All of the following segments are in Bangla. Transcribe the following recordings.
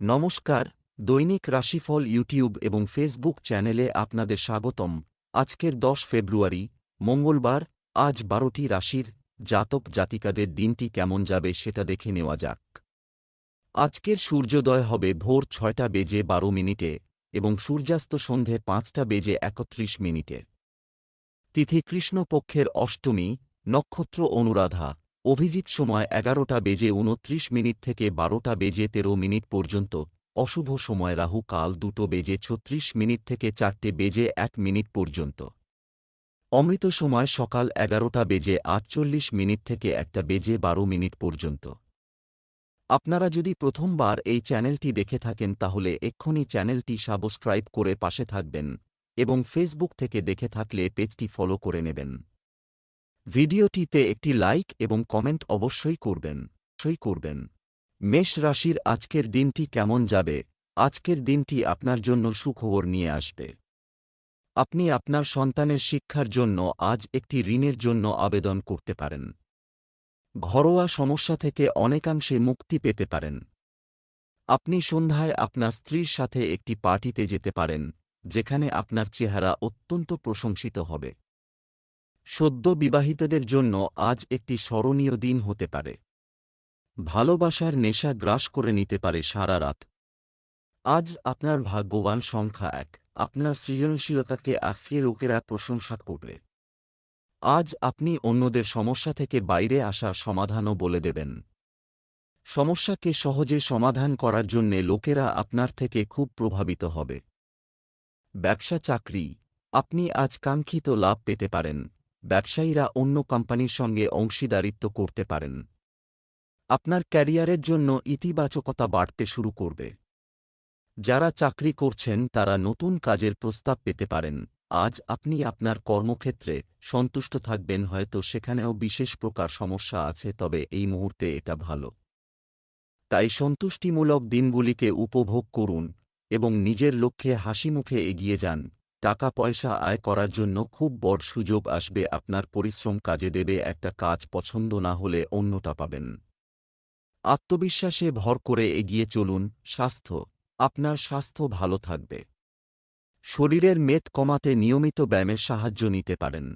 নমস্কার, দৈনিক রাশিফল ইউটিউব এবং ফেসবুক চ্যানেলে আপনাদের স্বাগতম। আজকের দশ ফেব্রুয়ারি, মঙ্গলবার, আজ বারোটি রাশির জাতক জাতিকাদের দিনটি কেমন যাবে সেটা দেখে নেওয়া যাক। আজকের সূর্যোদয় হবে ভোর ছয়টা বেজে বারো মিনিটে এবং সূর্যাস্ত সন্ধে পাঁচটা বেজে একত্রিশ মিনিটে। তিথি কৃষ্ণপক্ষের অষ্টমী, নক্ষত্র অনুরাধা। অভিজিৎ সময় এগারোটা বেজে উনত্রিশ মিনিট থেকে বারোটা বেজে তেরো মিনিট পর্যন্ত। অশুভ সময় রাহু কাল দুটো বেজে ছত্রিশ মিনিট থেকে চারটে বেজে এক মিনিট পর্যন্ত। অমৃত সময় সকাল এগারোটা বেজে আটচল্লিশ মিনিট থেকে একটা বেজে বারো মিনিট পর্যন্ত। আপনারা যদি প্রথমবার এই চ্যানেলটি দেখে থাকেন তাহলে এক্ষুনি চ্যানেলটি সাবস্ক্রাইব করে পাশে থাকবেন এবং ফেসবুক থেকে দেখে থাকলে পেজটি ফলো করে নেবেন। ভিডিওটিতে একটি লাইক এবং কমেন্ট অবশ্যই করবেন অবশ্যই করবেন। মেষ রাশির আজকের দিনটি কেমন যাবে? আজকের দিনটি আপনার জন্য সুখবর নিয়ে আসবে। আপনি আপনার সন্তানের শিক্ষার জন্য আজ একটি ঋণের জন্য আবেদন করতে পারেন। ঘরোয়া সমস্যা থেকে অনেকাংশে মুক্তি পেতে পারেন। আপনি সন্ধ্যায় আপনার স্ত্রীর সাথে একটি পার্টিতে যেতে পারেন, যেখানে আপনার চেহারা অত্যন্ত প্রশংসিত হবে। সদ্য বিবাহিতদের জন্য আজ একটি স্মরণীয় দিন হতে পারে। ভালোবাসার নেশা গ্রাস করে নিতে পারে সারা রাত। আজ আপনার ভাগ্যবান সংখ্যা এক, আপনার সৃজনশীলতাকে আফিয়ে লোকেরা প্রশংসা করবে। আজ আপনি অন্যদের সমস্যা থেকে বাইরে আসার সমাধানও বলে দেবেন। সমস্যাকে সহজে সমাধান করার জন্যে লোকেরা আপনার থেকে খুব প্রভাবিত হবে। ব্যবসা চাকরি, আপনি আজ কাঙ্ক্ষিত লাভ পেতে পারেন। ব্যবসায়ীরা অন্য কোম্পানির সঙ্গে অংশীদারিত্ব করতে পারেন। আপনার ক্যারিয়ারের জন্য ইতিবাচকতা বাড়তে শুরু করবে। যারা চাকরি করছেন, তারা নতুন কাজের প্রস্তাব পেতে পারেন। আজ আপনি আপনার কর্মক্ষেত্রে সন্তুষ্ট থাকবেন, হয়তো সেখানেও বিশেষ প্রকার সমস্যা আছে, তবে এই মুহূর্তে এটা ভালো। তাই সন্তুষ্টিমূলক দিনগুলিকে উপভোগ করুন এবং নিজের লক্ষ্যে হাসিমুখে এগিয়ে যান। টাকা পয়সা আয় করার জন্য খুব বড় সুযোগ আসবে, আপনার পরিশ্রম কাজে দেবে, একটা কাজ পছন্দ না হলে অন্যটা পাবেন। আত্মবিশ্বাসে ভর করে এগিয়ে চলুন, স্বাস্থ্য, আপনার স্বাস্থ্য ভালো থাকবে। শরীরের মেদ কমাতে নিয়মিত ব্যায়ামের সাহায্য নিতে পারেন।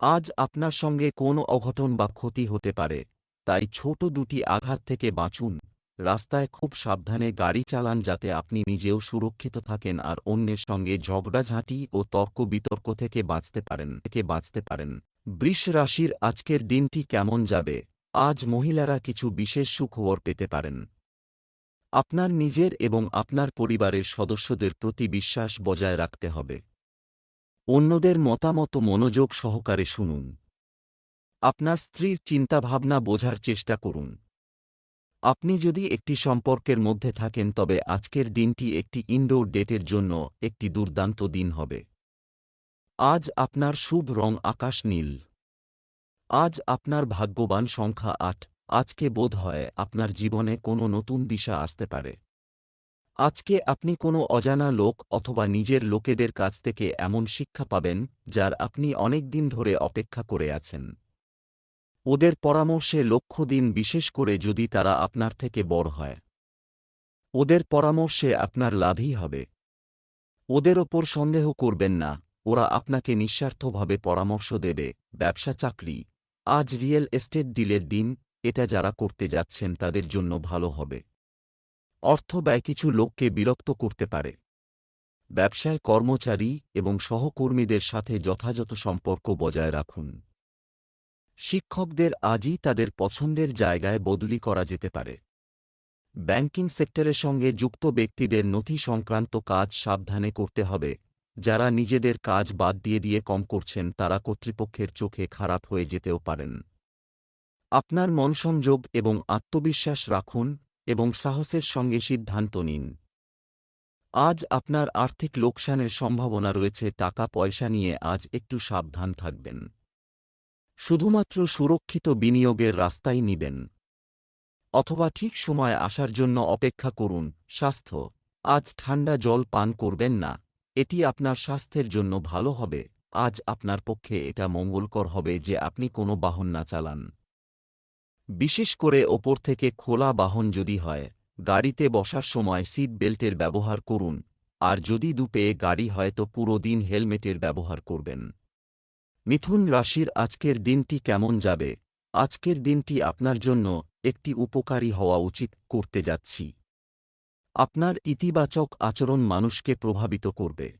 আজ আপনার সঙ্গে কোনো অঘটন বা ক্ষতি হতে পারে, তাই ছোট দুটি আঘাত থেকে বাঁচুন। রাস্তায় খুব সাবধানে গাড়ি চালান যাতে আপনি নিজেও সুরক্ষিত থাকেন আর অন্যের সঙ্গে ঝগড়াঝাঁটি ও তর্ক বিতর্ক থেকে বাঁচতে পারেন, থেকে বাঁচতে পারেন। বৃষ রাশির আজকের দিনটি কেমন যাবে? আজ মহিলারা কিছু বিশেষ সুখবর পেতে পারেন। আপনার নিজের এবং আপনার পরিবারের সদস্যদের প্রতি বিশ্বাস বজায় রাখতে হবে। অন্যদের মতামত মনোযোগ সহকারে শুনুন। আপনার স্ত্রীর চিন্তাভাবনা বোঝার চেষ্টা করুন। আপনি যদি একটি সম্পর্কের মধ্যে থাকেন, তবে আজকের দিনটি একটি ইনডোর ডেটের জন্য একটি দুর্দান্ত দিন হবে। আজ আপনার শুভ রং আকাশ নীল। আজ আপনার ভাগ্যবান সংখ্যা আট। আজকে বোধ হয় আপনার জীবনে কোনো নতুন দিশা আসতে পারে। আজকে আপনি কোনো অজানা লোক অথবা নিজের লোকেদের কাছ থেকে এমন শিক্ষা পাবেন, যার আপনি অনেক দিন ধরে অপেক্ষা করে আছেন। ওদের পরামর্শে লক্ষ্য দিন বিশেষ করে যদি তারা আপনার থেকে বড় হয়। ওদের পরামর্শে আপনার লাভই হবে। ওদের ওপর সন্দেহ করবেন না, ওরা আপনাকে নিঃস্বার্থভাবে পরামর্শ দেবে, ব্যবসা চাকরি, আজ রিয়েল এস্টেট ডিলের দিন, এটা যারা করতে যাচ্ছেন তাদের জন্য ভালো হবে। অর্থ ব্যয় কিছু লোককে বিরক্ত করতে পারে। ব্যবসায় কর্মচারী এবং সহকর্মীদের সাথে যথাযথ সম্পর্ক বজায় রাখুন। শিক্ষকদের আজই তাদের পছন্দের জায়গায় বদলি করা যেতে পারে। ব্যাংকিং সেক্টরের সঙ্গে যুক্ত ব্যক্তিদের নথি সংক্রান্ত কাজ সাবধানে করতে হবে। যারা নিজেদের কাজ বাদ দিয়ে দিয়ে কম করছেন, তারা কর্তৃপক্ষের চোখে খারাপ হয়ে যেতেও পারেন। আপনার মনসংযোগ এবং আত্মবিশ্বাস রাখুন এবং সাহসের সঙ্গে সিদ্ধান্ত নিন। আজ আপনার আর্থিক লোকসানের সম্ভাবনা রয়েছে টাকা পয়সা নিয়ে আজ একটু সাবধান থাকবেন। শুধুমাত্র সুরক্ষিত বিনিয়োগের রাস্তাই নিবেন। অথবা ঠিক সময় আসার জন্য অপেক্ষা করুন, স্বাস্থ্য। আজ ঠান্ডা জল পান করবেন না। এটি আপনার স্বাস্থ্যের জন্য ভালো হবে। আজ আপনার পক্ষে এটা মঙ্গলকর হবে যে আপনি কোনো বাহন না চালান। বিশেষ করে ওপর থেকে খোলা বাহন যদি হয়, গাড়িতে বসার সময় সিট বেল্টের ব্যবহার করুন। আর যদি দুপে গাড়ি হয় তো পুরো দিন হেলমেটের ব্যবহার করবেন। মিথুন রাশির আজকের দিনটি কেমন যাবে? আজকের দিনটি আপনার জন্য একটি উপকারী হওয়া উচিত করতে যাচ্ছি। আপনার ইতিবাচক আচরণ মানুষকে প্রভাবিত করবে।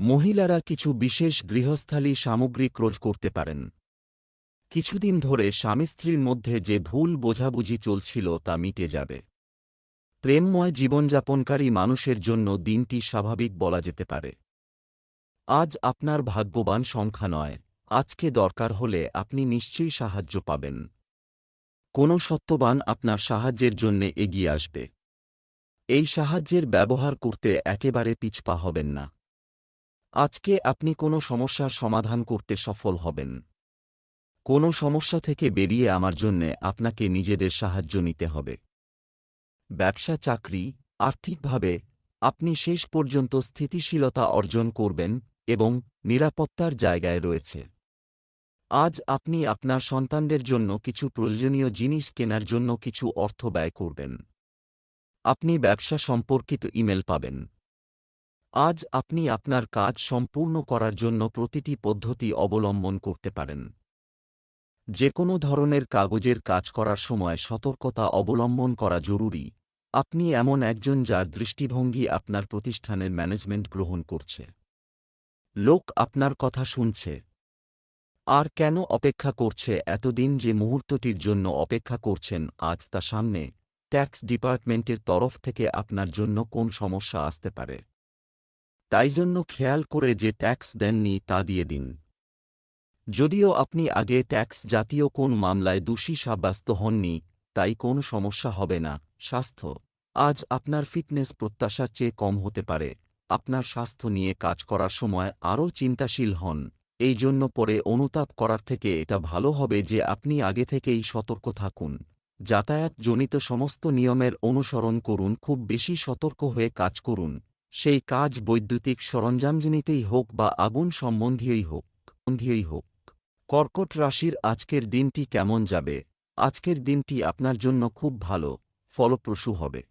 মহিলারা কিছু বিশেষ গৃহস্থালী সামগ্রী ক্রয় করতে পারেন। কিছুদিন ধরে স্বামী স্ত্রীর মধ্যে যে ভুল বোঝাবুঝি চলছিল তা মিটে যাবে। প্রেমময় জীবনযাপনকারী মানুষের জন্য দিনটি স্বাভাবিক বলা যেতে পারে। আজ আপনার ভাগ্যবান সংখ্যা নয়। আজকে দরকার হলে আপনি নিশ্চয়ই সাহায্য পাবেন। কোনো সত্যবান আপনার সাহায্যের জন্যে এগিয়ে আসবে। এই সাহায্যের ব্যবহার করতে একেবারে পিছপা হবেন না। আজকে আপনি কোনো সমস্যার সমাধান করতে সফল হবেন। কোনো সমস্যা থেকে বেরিয়ে আমার জন্যে আপনাকে নিজেদের সাহায্য নিতে হবে। ব্যবসা, চাকরি, আর্থিকভাবে আপনি শেষ পর্যন্ত স্থিতিশীলতা অর্জন করবেন এবং নিরাপত্তার জায়গায় রয়েছে। আজ আপনি আপনার সন্তানদের জন্য কিছু প্রয়োজনীয় জিনিস কেনার জন্য কিছু অর্থ ব্যয় করবেন। আপনি ব্যবসা সম্পর্কিত ইমেল পাবেন। আজ আপনি আপনার কাজ সম্পূর্ণ করার জন্য প্রতিটি পদ্ধতি অবলম্বন করতে পারেন। যে কোনো ধরনের কাগজের কাজ করার সময় সতর্কতা অবলম্বন করা জরুরি। আপনি এমন একজন যার দৃষ্টিভঙ্গি আপনার প্রতিষ্ঠানের ম্যানেজমেন্ট গ্রহণ করছে। লোক আপনার কথা শুনছে। আর কেন অপেক্ষা করছে এতদিন যে মুহূর্তটির জন্য অপেক্ষা করছেন আজ তা সামনে ট্যাক্স ডিপার্টমেন্টের তরফ থেকে আপনার জন্য কোন সমস্যা আসতে পারে? তাই জন্য খেয়াল করে যে ট্যাক্স দেননি তা দিয়ে দিন। যদিও আপনি আগে ট্যাক্স জাতীয় কোন মামলায় দোষী সাব্যস্ত হননি, তাই কোন সমস্যা হবে না, স্বাস্থ্য। আজ আপনার ফিটনেস প্রত্যাশার চেয়ে কম হতে পারে। আপনার স্বাস্থ্য নিয়ে কাজ করার সময় আরও চিন্তাশীল হন। এই জন্য পরে অনুতাপ করার থেকে এটা ভালো হবে যে আপনি আগে থেকেই সতর্ক থাকুন। যাতায়াতজনিত সমস্ত নিয়মের অনুসরণ করুন, খুব বেশি সতর্ক হয়ে কাজ করুন। সেই কাজ বৈদ্যুতিক সরঞ্জামজনিতই হোক বা আগুন সম্বন্ধীয়ই হোক সম্বন্ধীয়ই হোক। কর্কট রাশির আজকের দিনটি কেমন যাবে? আজকের দিনটি আপনার জন্য খুব ভালো, ফলপ্রসূ হবে।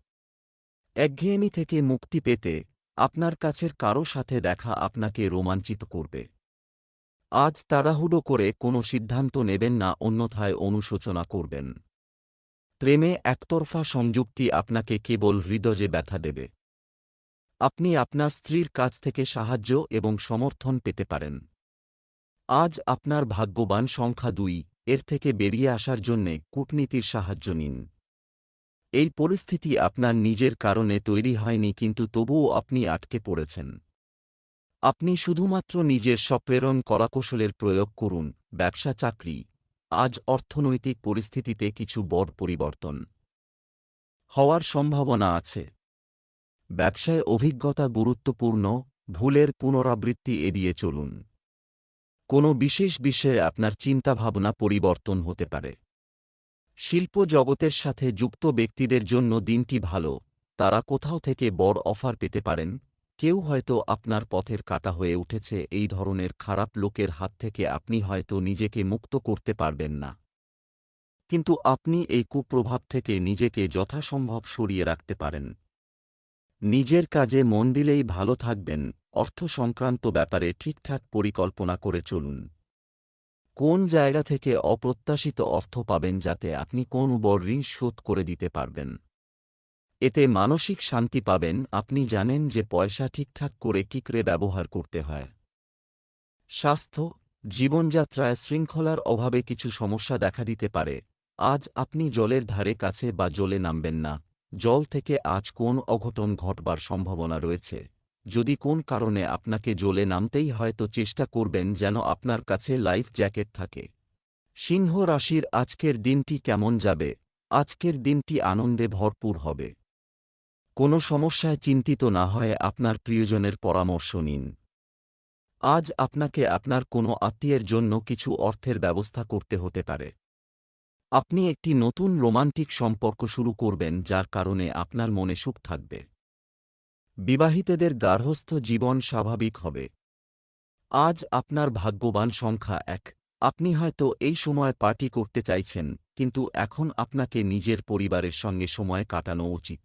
একঘেয়েমি থেকে মুক্তি পেতে আপনার কাছের কারও সাথে দেখা আপনাকে রোমাঞ্চিত করবে। আজ তাড়াহুড়ো করে কোনো সিদ্ধান্ত নেবেন না, অন্যথায় অনুশোচনা করবেন। প্রেমে একতরফা সংযুক্তি আপনাকে কেবল হৃদয়ে ব্যথা দেবে। আপনি আপনার স্ত্রীর কাছ থেকে সাহায্য এবং সমর্থন পেতে পারেন। আজ আপনার ভাগ্যবান সংখ্যা দুই, এর থেকে বেরিয়ে আসার জন্যে কূটনীতির সাহায্য নিন। এই পরিস্থিতি আপনার নিজের কারণে তৈরি হয়নি কিন্তু তবুও আপনি আটকে পড়েছেন। আপনি শুধুমাত্র নিজের সপ্রেরণ কলাকৌশলের প্রয়োগ করুন, ব্যবসা, চাকরি। আজ অর্থনৈতিক পরিস্থিতিতে কিছু বড় পরিবর্তন হওয়ার সম্ভাবনা আছে। ব্যবসায় অভিজ্ঞতা গুরুত্বপূর্ণ, ভুলের পুনরাবৃত্তি এড়িয়ে চলুন। কোনো বিশেষ বিষয়ে আপনার চিন্তাভাবনা পরিবর্তন হতে পারে। শিল্প জগতের সাথে যুক্ত ব্যক্তিদের জন্য দিনটি ভালো। তারা কোথাও থেকে বড় অফার পেতে পারেন। কেউ হয়তো আপনার পথের কাটা হয়ে উঠেছে, এই ধরনের খারাপ লোকের হাত থেকে আপনি হয়তো নিজেকে মুক্ত করতে পারবেন না। কিন্তু আপনি এই কুপ্রভাব থেকে নিজেকে যথাসম্ভব সরিয়ে রাখতে পারেন। নিজের কাজে মন দিলেই ভালো থাকবেন। অর্থ সংক্রান্ত ব্যাপারে ঠিকঠাক পরিকল্পনা করে চলুন। কোন জায়গা থেকে অপ্রত্যাশিত অর্থ পাবেন যাতে আপনি কোন বড় ঋণ শোধ করে দিতে পারবেন? এতে মানসিক শান্তি পাবেন। আপনি জানেন যে পয়সা ঠিকঠাক করে কি করে ব্যবহার করতে হয়। স্বাস্থ্য, জীবনযাত্রায় শৃঙ্খলার অভাবে কিছু সমস্যা দেখা দিতে পারে। আজ আপনি জলের ধারে কাছে বা জলে নামবেন না। জল থেকে আজ কোন অঘটন ঘটবার সম্ভাবনা রয়েছে? যদি কোন কারণে আপনাকে জলে নামতেই হয়তো চেষ্টা করবেন যেন আপনার কাছে লাইফ জ্যাকেট থাকে। সিংহ রাশির আজকের দিনটি কেমন যাবে? আজকের দিনটি আনন্দে ভরপুর হবে। কোনো সমস্যায় চিন্তিত না হয়ে আপনার প্রিয়জনের পরামর্শ নিন। আজ আপনাকে আপনার কোনো আত্মীয়ের জন্য কিছু অর্থের ব্যবস্থা করতে হতে পারে। আপনি একটি নতুন রোমান্টিক সম্পর্ক শুরু করবেন যার কারণে আপনার মনে সুখ থাকবে। বিবাহিতদের গার্হস্থ্য জীবন স্বাভাবিক হবে। আজ আপনার ভাগ্যবান সংখ্যা এক। আপনি হয়তো এই সময় পার্টি করতে চাইছেন, কিন্তু এখন আপনাকে নিজের পরিবারের সঙ্গে সময় কাটানো উচিত।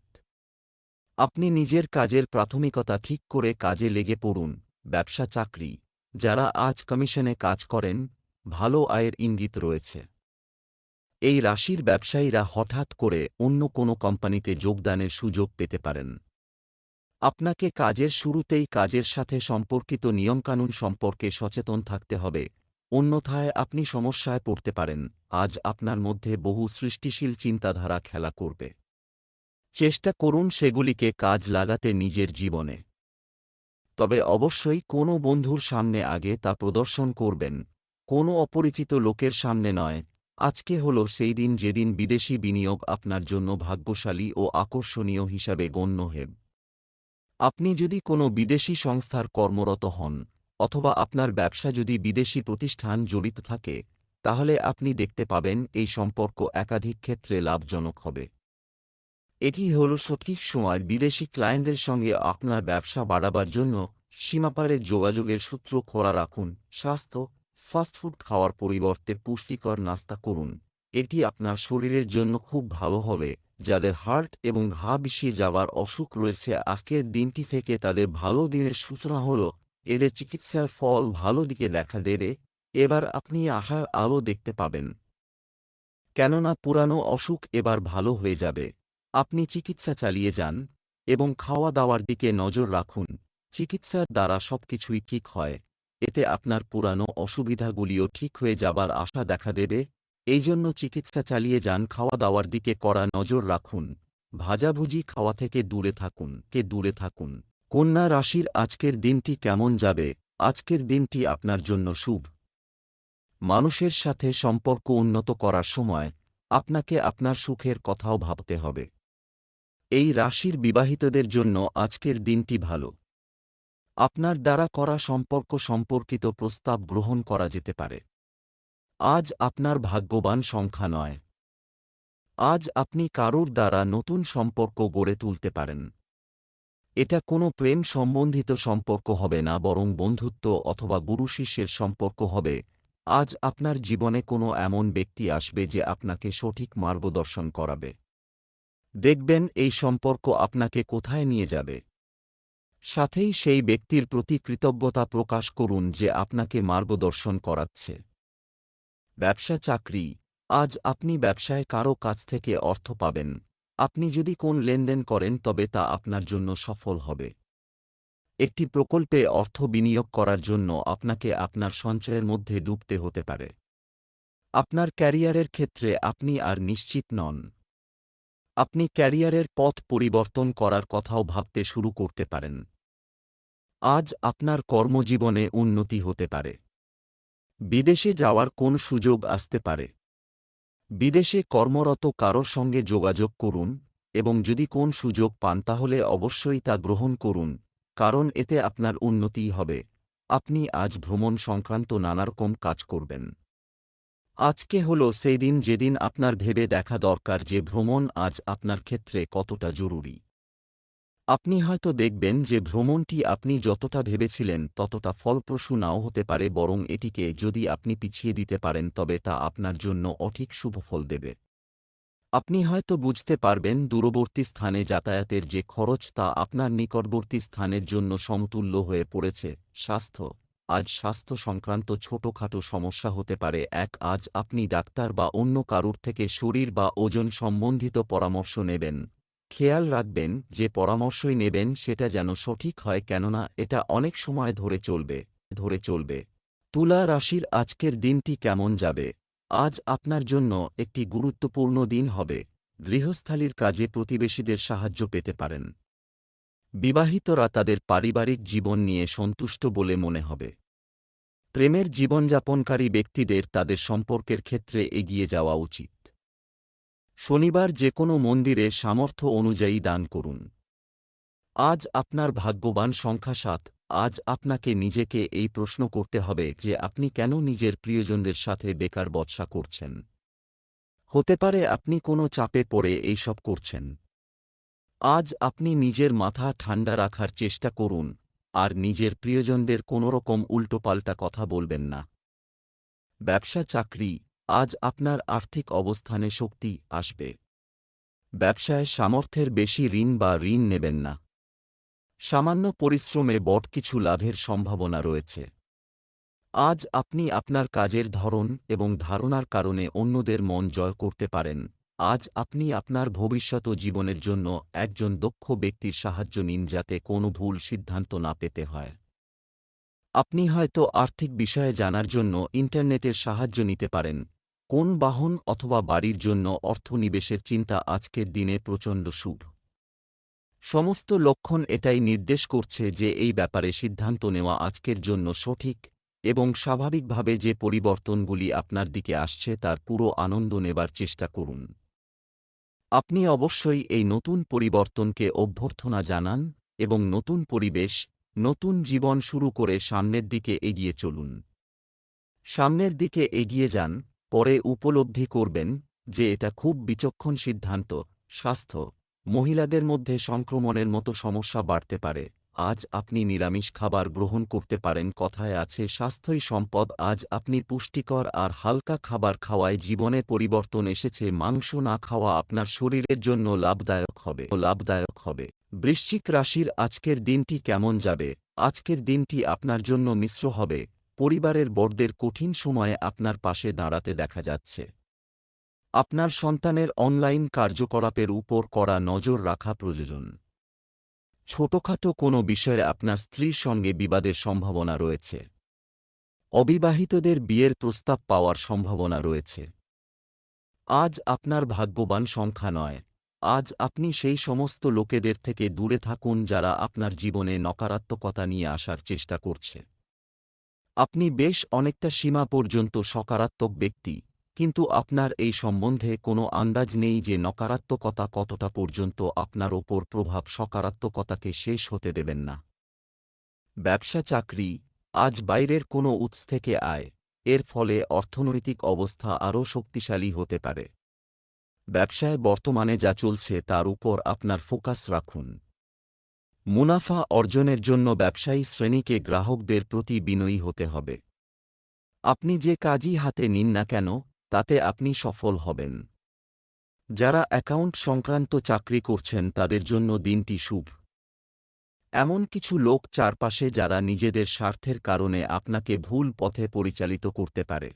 আপনি নিজের কাজের প্রাথমিকতা ঠিক করে কাজে লেগে পড়ুন, ব্যবসা, চাকরি। যারা আজ কমিশনে কাজ করেন, ভালো আয়ের ইঙ্গিত রয়েছে। এই রাশির ব্যবসায়ীরা হঠাৎ করে অন্য কোনো কোম্পানিতে যোগদানের সুযোগ পেতে পারেন। আপনাকে কাজের শুরুতেই কাজের সাথে সম্পর্কিত নিয়মকানুন সম্পর্কে সচেতন থাকতে হবে। অন্যথায় আপনি সমস্যায় পড়তে পারেন। আজ আপনার মধ্যে বহু সৃষ্টিশীল চিন্তাধারা খেলা করবে। চেষ্টা করুন সেগুলিকে কাজ লাগাতে নিজের জীবনে। তবে অবশ্যই কোনো বন্ধুর সামনে আগে তা প্রদর্শন করবেন। কোনো অপরিচিত লোকের সামনে নয়। আজকে হল সেই দিন যেদিন বিদেশি বিনিয়োগ আপনার জন্য ভাগ্যশালী ও আকর্ষণীয় হিসাবে গণ্য হেব। আপনি যদি কোনো বিদেশি সংস্থার কর্মরত হন, অথবা আপনার ব্যবসা যদি বিদেশি প্রতিষ্ঠান জড়িত থাকে, তাহলে আপনি দেখতে পাবেন এই সম্পর্ক একাধিক ক্ষেত্রে লাভজনক হবে। এটি হল সঠিক সময় বিদেশি ক্লায়েন্টদের সঙ্গে আপনার ব্যবসা বাড়াবার জন্য সীমাপারের যোগাযোগের সূত্র খোলা রাখুন, স্বাস্থ্য ফাস্টফুড খাওয়ার পরিবর্তে পুষ্টিকর নাস্তা করুন। এটি আপনার শরীরের জন্য খুব ভালো হবে। যাদের হার্ট এবং ঘা বিষিয়ে যাওয়ার অসুখ রয়েছে, আজকের দিনটি থেকে তাদের ভালো দিনের সূচনা হল। এদের চিকিৎসার ফল ভালো দিকে দেখা দেবে। এবার আপনি আশার আলো দেখতে পাবেন। কেননা পুরানো অসুখ এবার ভালো হয়ে যাবে। আপনি চিকিৎসা চালিয়ে যান এবং খাওয়া দাওয়ার দিকে নজর রাখুন। চিকিৎসার দ্বারা সবকিছুই ঠিক হয়। এতে আপনার পুরানো অসুবিধাগুলিও ঠিক হয়ে যাবার আশা দেখা দেবে। এই জন্য চিকিৎসা চালিয়ে যান খাওয়া দাওয়ার দিকে কড়া নজর রাখুন, ভাজাভুজি খাওয়া থেকে দূরে থাকুন, কে দূরে থাকুন। কন্যা রাশির আজকের দিনটি কেমন যাবে? আজকের দিনটি আপনার জন্য শুভ। মানুষের সাথে সম্পর্ক উন্নত করার সময় আপনাকে আপনার সুখের কথাও ভাবতে হবে। এই রাশির বিবাহিতদের জন্য আজকের দিনটি ভালো। আপনার দ্বারা করা সম্পর্ক সম্পর্কিত প্রস্তাব গ্রহণ করা যেতে পারে। আজ আপনার ভাগ্যবান সংখ্যা নয়। আজ আপনি কারোর দ্বারা নতুন সম্পর্ক গড়ে তুলতে পারেন। এটা কোনো প্রেম সম্বন্ধিত সম্পর্ক হবে না, বরং বন্ধুত্ব অথবা গুরু শিষ্যের সম্পর্ক হবে। আজ আপনার জীবনে কোনো এমন ব্যক্তি আসবে যে আপনাকে সঠিক মার্গদর্শন করাবে। দেখবেন এই সম্পর্ক আপনাকে কোথায় নিয়ে যাবে। সাথেই সেই ব্যক্তির প্রতি কৃতজ্ঞতা প্রকাশ করুন যে আপনাকে মার্গদর্শন করাচ্ছে। ব্যবসা চাকরি। আজ আপনি ব্যবসায় কারও কাছ থেকে অর্থ পাবেন। আপনি যদি কোন লেনদেন করেন, তবে তা আপনার জন্য সফল হবে। একটি প্রকল্পে অর্থ বিনিয়োগ করার জন্য আপনাকে আপনার সঞ্চয়ের মধ্যে ডুবতে হতে পারে। আপনার ক্যারিয়ারের ক্ষেত্রে আপনি আর নিশ্চিত নন। আপনি ক্যারিয়ারের পথ পরিবর্তন করার কথাও ভাবতে শুরু করতে পারেন। আজ আপনার কর্মজীবনে উন্নতি হতে পারে। বিদেশে যাওয়ার কোন সুযোগ আসতে পারে? বিদেশে কর্মরত কারোর সঙ্গে যোগাযোগ করুন, এবং যদি কোন সুযোগ পান তাহলে অবশ্যই তা গ্রহণ করুন, কারণ এতে আপনার উন্নতিই হবে। আপনি আজ ভ্রমণ সংক্রান্ত নানারকম কাজ করবেন। আজকে হল সেই দিন যেদিন আপনার ভেবে দেখা দরকার যে ভ্রমণ আজ আপনার ক্ষেত্রে কতটা জরুরি। আপনি হয়তো দেখবেন যে ভ্রমণটি আপনি যতটা ভেবেছিলেন ততটা ফলপ্রসূ নাও হতে পারে বরং এটিকে যদি আপনি পিছিয়ে দিতে পারেন তবে তা আপনার জন্য অঠিক শুভফল দেবে। আপনি হয়তো বুঝতে পারবেন দূরবর্তী স্থানে যাতায়াতের যে খরচ তা আপনার নিকটবর্তী স্থানের জন্য সমতুল্য হয়ে পড়েছে। স্বাস্থ্য। আজ স্বাস্থ্য সংক্রান্ত ছোটখাটো সমস্যা হতে পারে এক আজ আপনি ডাক্তার বা অন্য কারুর থেকে শরীর বা ওজন সম্বন্ধিত পরামর্শ নেবেন। খেয়াল রাখবেন যে পরামর্শই নেবেন সেটা যেন সঠিক হয় কেননা এটা অনেক সময় ধরে চলবে ধরে চলবে। তুলা রাশির আজকের দিনটি কেমন যাবে? আজ আপনার জন্য একটি গুরুত্বপূর্ণ দিন হবে। গৃহস্থালির কাজে প্রতিবেশীদের সাহায্য পেতে পারেন। বিবাহিতরা তাদের পারিবারিক জীবন নিয়ে সন্তুষ্ট বলে মনে হবে। প্রেমের জীবনযাপনকারী ব্যক্তিদের তাদের সম্পর্কের ক্ষেত্রে এগিয়ে যাওয়া উচিত। শনিবার যে কোনো মন্দিরে সামর্থ্য অনুযায়ী দান করুন। আজ আপনার ভাগ্যবান সংখ্যা সাত। আজ আপনাকে নিজেকে এই প্রশ্ন করতে হবে যে আপনি কেন নিজের প্রিয়জনদের সাথে বেকার বৎসা করছেন? হতে পারে আপনি কোনো চাপে পড়ে এইসব করছেন। আজ আপনি নিজের মাথা ঠান্ডা রাখার চেষ্টা করুন, আর নিজের প্রিয়জনদের কোনোরকম উল্টোপাল্টা কথা বলবেন না। ব্যবসা চাকরি আজ আপনার আর্থিক অবস্থানে শক্তি আসবে। ব্যবসায় সামর্থ্যের বেশি ঋণ বা ঋণ নেবেন না। সামান্য পরিশ্রমে বট কিছু লাভের সম্ভাবনা রয়েছে। আজ আপনি আপনার কাজের ধরন এবং ধারণার কারণে অন্যদের মন জয় করতে পারেন। আজ আপনি আপনার ভবিষ্যৎ জীবনের জন্য একজন দক্ষ ব্যক্তির সাহায্য নিন যাতে কোনো ভুল সিদ্ধান্ত না পেতে হয়। আপনি হয়তো আর্থিক বিষয়ে জানার জন্য ইন্টারনেটের সাহায্য নিতে পারেন। কোন বাহন অথবা বাড়ির জন্য অর্থ নিবেশের চিন্তা আজকের দিনে প্রচণ্ড শুভ। সমস্ত লক্ষণ এটাই নির্দেশ করছে যে এই ব্যাপারে সিদ্ধান্ত নেওয়া আজকের জন্য সঠিক এবং স্বাভাবিকভাবে যে পরিবর্তনগুলি আপনার দিকে আসছে তার পুরো আনন্দ নেবার চেষ্টা করুন। আপনি অবশ্যই এই নতুন পরিবর্তনকে অভ্যর্থনা জানান এবং নতুন পরিবেশ, নতুন জীবন শুরু করে সামনের দিকে এগিয়ে চলুন। সামনের দিকে এগিয়ে যান পরে উপলব্ধি করবেন যে এটা খুব বিচক্ষণ সিদ্ধান্ত, স্বাস্থ্য। মহিলাদের মধ্যে সংক্রমণের মতো সমস্যা বাড়তে পারে। আজ আপনি নিরামিষ খাবার গ্রহণ করতে পারেন, কথায় আছে, স্বাস্থ্যই সম্পদ। আজ আপনি পুষ্টিকর আর হালকা খাবার খাওয়ায় জীবনে পরিবর্তন এসেছে, মাংস না খাওয়া আপনার শরীরের জন্য লাভদায়ক হবে লাভদায়ক হবে। বৃশ্চিক রাশির আজকের দিনটি কেমন যাবে? আজকের দিনটি আপনার জন্য মিশ্র হবে। পরিবারের বড়দের কঠিন সময়ে আপনার পাশে দাঁড়াতে দেখা যাচ্ছে। আপনার সন্তানের অনলাইন কার্যকলাপের উপর করা নজর রাখা প্রয়োজন। ছোটখাটো কোনো বিষয়ে আপনার স্ত্রীর সঙ্গে বিবাদের সম্ভাবনা রয়েছে। অবিবাহিতদের বিয়ের প্রস্তাব পাওয়ার সম্ভাবনা রয়েছে। আজ আপনার ভাগ্যবান সংখ্যা নয়। আজ আপনি সেই সমস্ত লোকেদের থেকে দূরে থাকুন যারা আপনার জীবনে নকারাত্মকতা নিয়ে আসার চেষ্টা করছে। আপনি বেশ অনেকটা সীমা পর্যন্ত সকারাত্মক ব্যক্তি, কিন্তু আপনার এই সম্বন্ধে কোনো আন্দাজ নেই যে নকারাত্মকতা কতটা পর্যন্ত আপনার ওপর প্রভাব সকারাত্মকতাকে শেষ হতে দেবেন না। ব্যবসা চাকরি, আজ বাইরের কোনো উৎস থেকে আয়, এর ফলে অর্থনৈতিক অবস্থা আরও শক্তিশালী হতে পারে। ব্যবসায় বর্তমানে যা চলছে তার উপর আপনার ফোকাস রাখুন। মুনাফা অর্জনের জন্য ব্যবসায়ী শ্রেণীকে গ্রাহকদের প্রতি বিনয়ী হতে হবে। আপনি যে কাজই হাতে নিন না কেন, তাতে আপনি সফল হবেন। যারা অ্যাকাউন্ট সংক্রান্ত চাকরি করছেন, তাদের জন্য দিনটি শুভ। এমন কিছু লোক চারপাশে যারা নিজেদের স্বার্থের কারণে আপনাকে ভুল পথে পরিচালিত করতে পারে।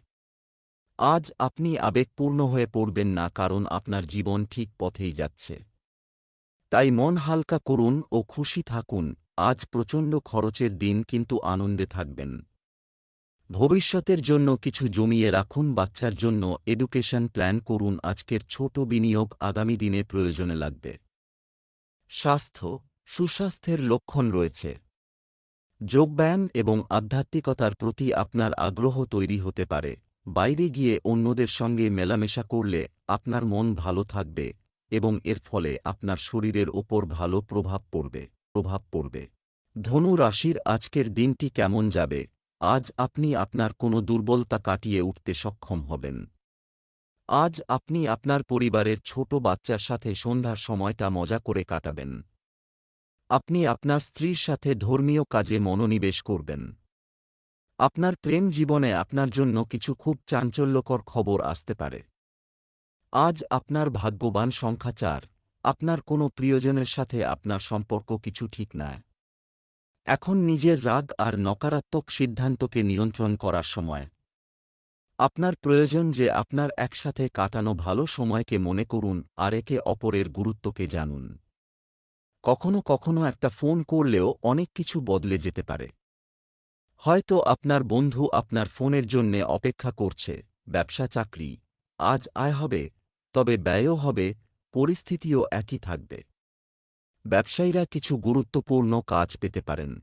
আজ আপনি আবেগপূর্ণ হয়ে পড়বেন না, কারণ আপনার জীবন ঠিক পথেই যাচ্ছে। তাই মন হালকা করুন ও খুশি থাকুন। আজ প্রচণ্ড খরচের দিন, কিন্তু আনন্দে থাকবেন। ভবিষ্যতের জন্য কিছু জমিয়ে রাখুন, বাচ্চার জন্য এডুকেশন প্ল্যান করুন। আজকের ছোট বিনিয়োগ আগামী দিনে প্রয়োজনে লাগবে। স্বাস্থ্য, সুস্বাস্থ্যের লক্ষণ রয়েছে। যোগব্যায়াম এবং আধ্যাত্মিকতার প্রতি আপনার আগ্রহ তৈরি হতে পারে। বাইরে গিয়ে অন্যদের সঙ্গে মেলামেশা করলে আপনার মন ভালো থাকবে। এবং এর ফলে আপনার শরীরের ওপর ভালো প্রভাব পড়বে প্রভাব পড়বে। ধনু রাশির আজকের দিনটি কেমন যাবে? আজ আপনি আপনার কোনো দুর্বলতা কাটিয়ে উঠতে সক্ষম হবেন। আজ আপনি আপনার পরিবারের ছোট বাচ্চার সাথে সন্ধ্যার সময়টা মজা করে কাটাবেন। আপনি আপনার স্ত্রীর সাথে ধর্মীয় কাজে মনোনিবেশ করবেন। আপনার প্রেম জীবনে আপনার জন্য কিছু খুব চাঞ্চল্যকর খবর আসতে পারে। আজ আপনার ভাগ্যবান সংখ্যা চার। আপনার কোনো প্রিয়জনের সাথে আপনার সম্পর্ক কিছু ঠিক নয় এখন নিজের রাগ আর নকারাত্মক সিদ্ধান্তকে নিয়ন্ত্রণ করার সময়। আপনার প্রয়োজন যে আপনার একসাথে কাটানো ভালো সময়কে মনে করুন আর একে অপরের গুরুত্বকে জানুন। কখনো কখনো একটা ফোন করলেও অনেক কিছু বদলে যেতে পারে। হয়তো আপনার বন্ধু আপনার ফোনের জন্যে অপেক্ষা করছে, ব্যবসা, চাকরি। আজ আয় হবে তবে ব্যয়ও হবে, পরিস্থিতিও একই থাকবে। ব্যবসায়ীরা কিছু গুরুত্বপূর্ণ কাজ পেতে পারেন।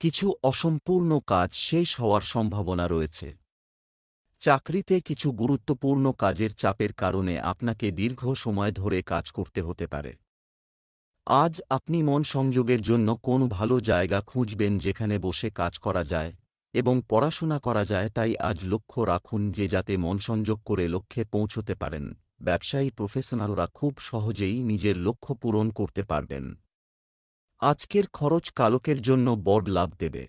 কিছু অসম্পূর্ণ কাজ শেষ হওয়ার সম্ভাবনা রয়েছে। চাকরিতে কিছু গুরুত্বপূর্ণ কাজের চাপের কারণে আপনাকে দীর্ঘ সময় ধরে কাজ করতে হতে পারে। আজ আপনি মন সংযোগের জন্য কোন ভালো জায়গা খুঁজবেন যেখানে বসে কাজ করা যায়? এবং পড়াশোনা করা যায় তাই আজ লক্ষ্য রাখুন যে যাতে মন সংযোগ করে লক্ষ্যে পৌঁছতে পারেন। ব্যবসায়ী প্রফেশনালরা খুব সহজেই নিজের লক্ষ্য পূরণ করতে পারবেন। আজকের খরচ কালকের জন্য বড় লাভ দেবে।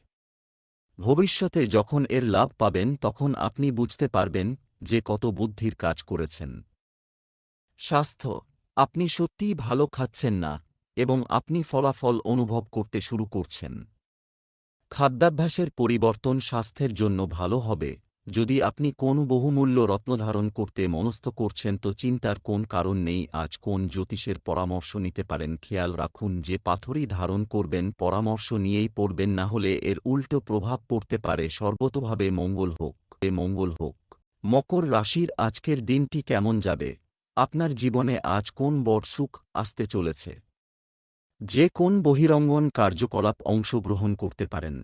ভবিষ্যতে যখন এর লাভ পাবেন তখন আপনি বুঝতে পারবেন যে কত বুদ্ধির কাজ করেছেন। স্বাস্থ্য, আপনি সত্যিই ভালো খাচ্ছেন না এবং আপনি ফলাফল অনুভব করতে শুরু করছেন। খাদ্যাভ্যাসের পরিবর্তন স্বাস্থ্যের জন্য ভালো হবে। যদি আপনি কোন বহুমূল্য রত্নধারণ করতে মনস্থ করছেন তো চিন্তার কোন কারণ নেই, আজ কোন জ্যোতিষের পরামর্শ নিতে পারেন। খেয়াল রাখুন যে পাথরই ধারণ করবেন, পরামর্শ নিয়েই পড়বেন, না হলে এর উল্টো প্রভাব পড়তে পারে। সর্বতভাবে মঙ্গল হোক, এ মঙ্গল হোক। মকর রাশির আজকের দিনটি কেমন যাবে? আপনার জীবনে আজ কোন বড় সুখ আসতে চলেছে? যে কোন বহিরঙ্গন কার্যকলাপ অংশগ্রহণ করতে পারেন।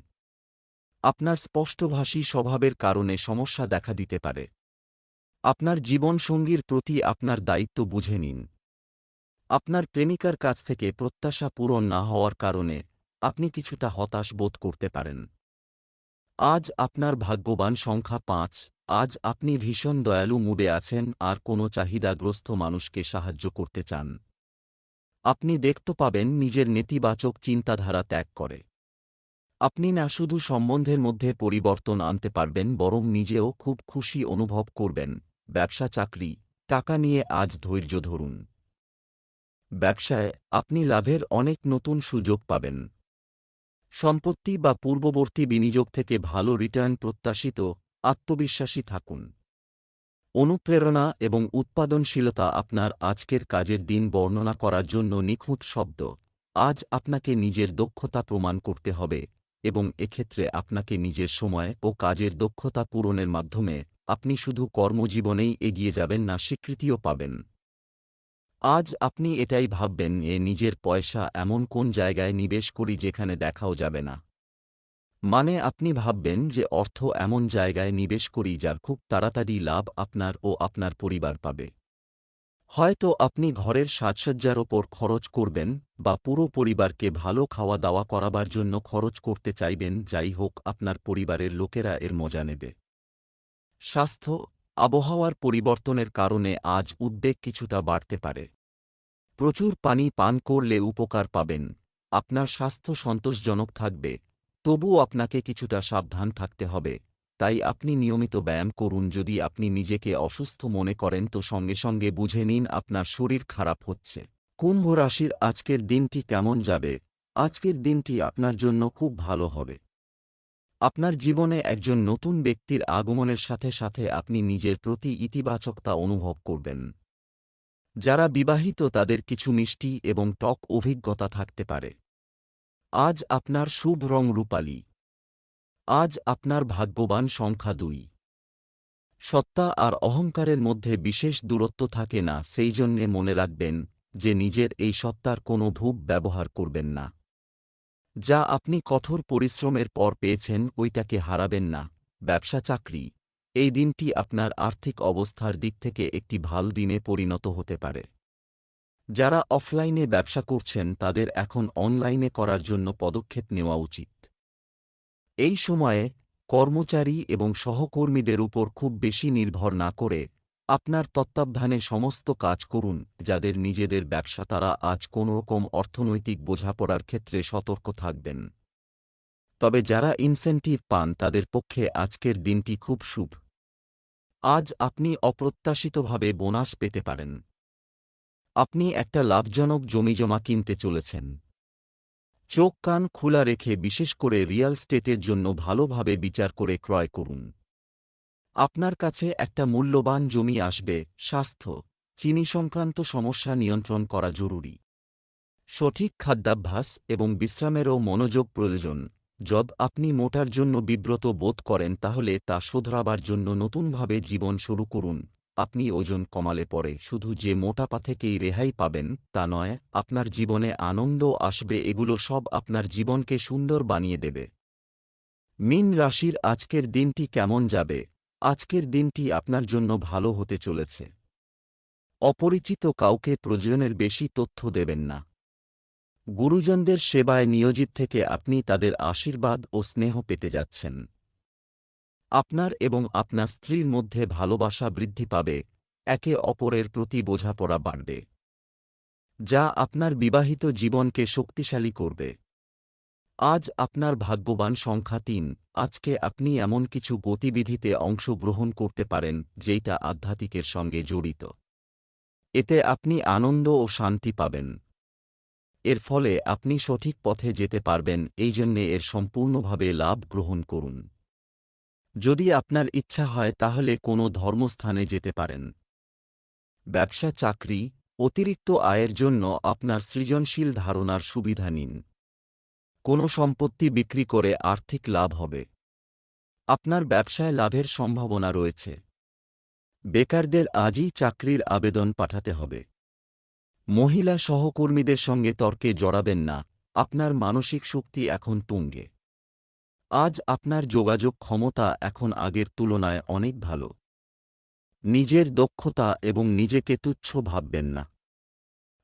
আপনার স্পষ্টভাষী স্বভাবের কারণে সমস্যা দেখা দিতে পারে। আপনার জীবনসঙ্গীর প্রতি আপনার দায়িত্ব বুঝে নিন। আপনার প্রেমিকার কাছ থেকে প্রত্যাশা পূরণ না হওয়ার কারণে আপনি কিছুটা হতাশ বোধ করতে পারেন। আজ আপনার ভাগ্যবান সংখ্যা পাঁচ, আজ আপনি ভীষণ দয়ালু মুডে আছেন আর কোনো চাহিদাগ্রস্ত মানুষকে সাহায্য করতে চান। আপনি দেখতে পাবেন নিজের নেতিবাচক চিন্তাধারা ত্যাগ করে। আপনি না শুধু সম্বন্ধের মধ্যে পরিবর্তন আনতে পারবেন, বরং নিজেও খুব খুশি অনুভব করবেন। ব্যবসা চাকরি, টাকা নিয়ে আজ ধৈর্য ধরুন। ব্যবসায় আপনি লাভের অনেক নতুন সুযোগ পাবেন। সম্পত্তি বা পূর্ববর্তী বিনিয়োগ থেকে ভালো রিটার্ন প্রত্যাশিত, আত্মবিশ্বাসী থাকুন। অনুপ্রেরণা এবং উৎপাদনশীলতা আপনার আজকের কাজের দিন বর্ণনা করার জন্য নিখুঁত শব্দ। আজ আপনাকে নিজের দক্ষতা প্রমাণ করতে হবে এবং এক্ষেত্রে আপনাকে নিজের সময় ও কাজের দক্ষতা পূরণের মাধ্যমে আপনি শুধু কর্মজীবনেই এগিয়ে যাবেন না, স্বীকৃতিও পাবেন। আজ আপনি এটাই ভাববেন, এ নিজের পয়সা এমন কোন জায়গায় নিবেশ করি যেখানে দেখাও যাবে না। মানে আপনি ভাববেন যে অর্থ এমন জায়গায় নিবেশ করি যার খুব তাড়াতাড়ি লাভ আপনার ও আপনার পরিবার পাবে। হয়তো আপনি ঘরের সাজসজ্জার ওপর খরচ করবেন বা পুরো পরিবারকে ভালো খাওয়া দাওয়া করাবার জন্য খরচ করতে চাইবেন, যাই হোক আপনার পরিবারের লোকেরা এর মজা নেবে। স্বাস্থ্য, আবহাওয়ার পরিবর্তনের কারণে আজ উদ্বেগ কিছুটা বাড়তে পারে। প্রচুর পানি পান করলে উপকার পাবেন। আপনার স্বাস্থ্য সন্তোষজনক থাকবে। তবুও আপনাকে কিছুটা সাবধান থাকতে হবে। তাই আপনি নিয়মিত ব্যায়াম করুন, যদি আপনি নিজেকে অসুস্থ মনে করেন তো সঙ্গে সঙ্গে বুঝে নিন আপনার শরীর খারাপ হচ্ছে। কুম্ভ রাশির আজকের দিনটি কেমন যাবে? আজকের দিনটি আপনার জন্য খুব ভালো হবে। আপনার জীবনে একজন নতুন ব্যক্তির আগমনের সাথে সাথে আপনি নিজের প্রতি ইতিবাচকতা অনুভব করবেন। যারা বিবাহিত তাদের কিছু মিষ্টি এবং টক অভিজ্ঞতা থাকতে পারে। আজ আপনার শুভ রং রূপালী। আজ আপনার ভাগ্যবান সংখ্যা দুই। সত্তা আর অহংকারের মধ্যে বিশেষ দূরত্ব থাকে না, সেই জন্যে মনে রাখবেন যে নিজের এই সত্তার কোনো ভূপ ব্যবহার করবেন না। যা আপনি কঠোর পরিশ্রমের পর পেয়েছেন, ওইটাকে হারাবেন না। ব্যবসা চাকরি। এই দিনটি আপনার আর্থিক অবস্থার দিক থেকে একটি ভালো দিনে পরিণত হতে পারে। যারা অফলাইনে ব্যবসা করছেন তাদের এখন অনলাইনে করার জন্য পদক্ষেপ নেওয়া উচিত। এই সময়ে কর্মচারী এবং সহকর্মীদের উপর খুব বেশি নির্ভর না করে আপনার তত্ত্বাবধানে সমস্ত কাজ করুন, যাদের নিজেদের ব্যবসা তারা আজ কোনোরকম অর্থনৈতিক বোঝাপড়ার ক্ষেত্রে সতর্ক থাকবেন। তবে যারা ইনসেন্টিভ পান তাদের পক্ষে আজকের দিনটি খুব শুভ। আজ আপনি অপ্রত্যাশিতভাবে বোনাস পেতে পারেন। আপনি একটা লাভজনক জমিজমা কিনতে চলেছেন। চোখ কান খোলা রেখে বিশেষ করে রিয়াল স্টেটের জন্য ভালোভাবে বিচার করে ক্রয় করুন। আপনার কাছে একটা মূল্যবান জমি আসবে, স্বাস্থ্য, চিনি সংক্রান্ত সমস্যা নিয়ন্ত্রণ করা জরুরি। সঠিক খাদ্যাভ্যাস এবং বিশ্রামেরও মনোযোগ প্রয়োজন। যদ আপনি মোটার জন্য বিব্রত বোধ করেন তাহলে তা শোধরাবার জন্য নতুনভাবে জীবন শুরু করুন। আপনি ওজন কমালে পরে শুধু যে মোটাপা থেকেই রেহাই পাবেন তা নয়, আপনার জীবনে আনন্দ আসবে, এগুলো সব আপনার জীবনকে সুন্দর বানিয়ে দেবে। মিন রাশির আজকের দিনটি কেমন যাবে? আজকের দিনটি আপনার জন্য ভালো হতে চলেছে। অপরিচিত কাউকে প্রয়োজনের বেশি তথ্য দেবেন না। গুরুজনদের সেবায় নিয়োজিত থেকে আপনি তাদের আশীর্বাদ ও স্নেহ পেতে যাচ্ছেন। আপনার এবং আপনার স্ত্রীর মধ্যে ভালোবাসা বৃদ্ধি পাবে, একে অপরের প্রতি বোঝাপড়া বাড়বে, যা আপনার বিবাহিত জীবনকে শক্তিশালী করবে। আজ আপনার ভাগ্যবান সংখ্যা তিন, আজকে আপনি এমন কিছু গতিবিধিতে অংশগ্রহণ করতে পারেন, যেইটা আধ্যাত্মিকের সঙ্গে জড়িত। এতে আপনি আনন্দ ও শান্তি পাবেন। এর ফলে আপনি সঠিক পথে যেতে পারবেন এই জন্যে এর সম্পূর্ণভাবে লাভ গ্রহণ করুন। যদি আপনার ইচ্ছা হয় তাহলে কোনো ধর্মস্থানে যেতে পারেন। ব্যবসা চাকরি, অতিরিক্ত আয়ের জন্য আপনার সৃজনশীল ধারণার সুবিধা নিন। কোনো সম্পত্তি বিক্রি করে আর্থিক লাভ হবে। আপনার ব্যবসায় লাভের সম্ভাবনা রয়েছে। বেকারদের আজই চাকরির আবেদন পাঠাতে হবে। মহিলা সহকর্মীদের সঙ্গে তর্কে জড়াবেন না। আপনার মানসিক শক্তি এখন তুঙ্গে। আজ আপনার যোগাযোগ ক্ষমতা এখন আগের তুলনায় অনেক ভালো। নিজের দক্ষতা এবং নিজেকে তুচ্ছ ভাববেন না।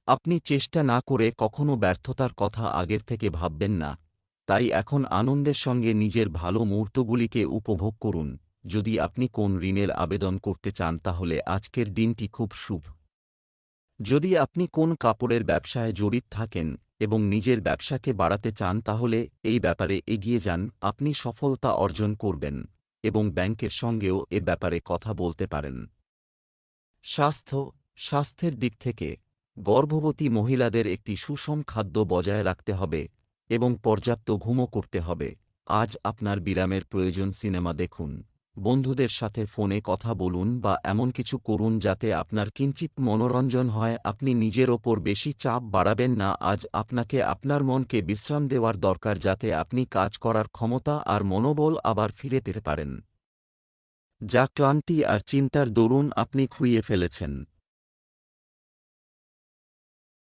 আপনি চেষ্টা না করে কখনো ব্যর্থতার কথা আগের থেকে ভাববেন না। তাই এখন আনন্দের সঙ্গে নিজের ভালো মুহূর্তগুলিকে উপভোগ করুন। যদি আপনি কোন ঋণের আবেদন করতে চান তাহলে আজকের দিনটি খুব শুভ। যদি আপনি কোন কাপড়ের ব্যবসায় জড়িত থাকেন এবং নিজের ব্যবসাকে বাড়াতে চান তাহলে এই ব্যাপারে এগিয়ে যান, আপনি সফলতা অর্জন করবেন এবং ব্যাংকের সঙ্গেও এ ব্যাপারে কথা বলতে পারেন। স্বাস্থ্য, স্বাস্থ্যের দিক থেকে, গর্ভবতী মহিলাদের একটি সুষম খাদ্য বজায় রাখতে হবে এবং পর্যাপ্ত ঘুমও করতে হবে। আজ আপনার বিরামের প্রয়োজন সিনেমা দেখুন। বন্ধুদের সাথে ফোনে কথা বলুন বা এমন কিছু করুন যাতে আপনার কিঞ্চিত মনোরঞ্জন হয়, আপনি নিজের ওপর বেশি চাপ বাড়াবেন না। আজ আপনাকে আপনার মনকে বিশ্রাম দেওয়ার দরকার যাতে আপনি কাজ করার ক্ষমতা আর মনোবল আবার ফিরে পেতে পারেন। যা ক্লান্তি আর চিন্তার দরুন আপনি খুইয়ে ফেলেছেন।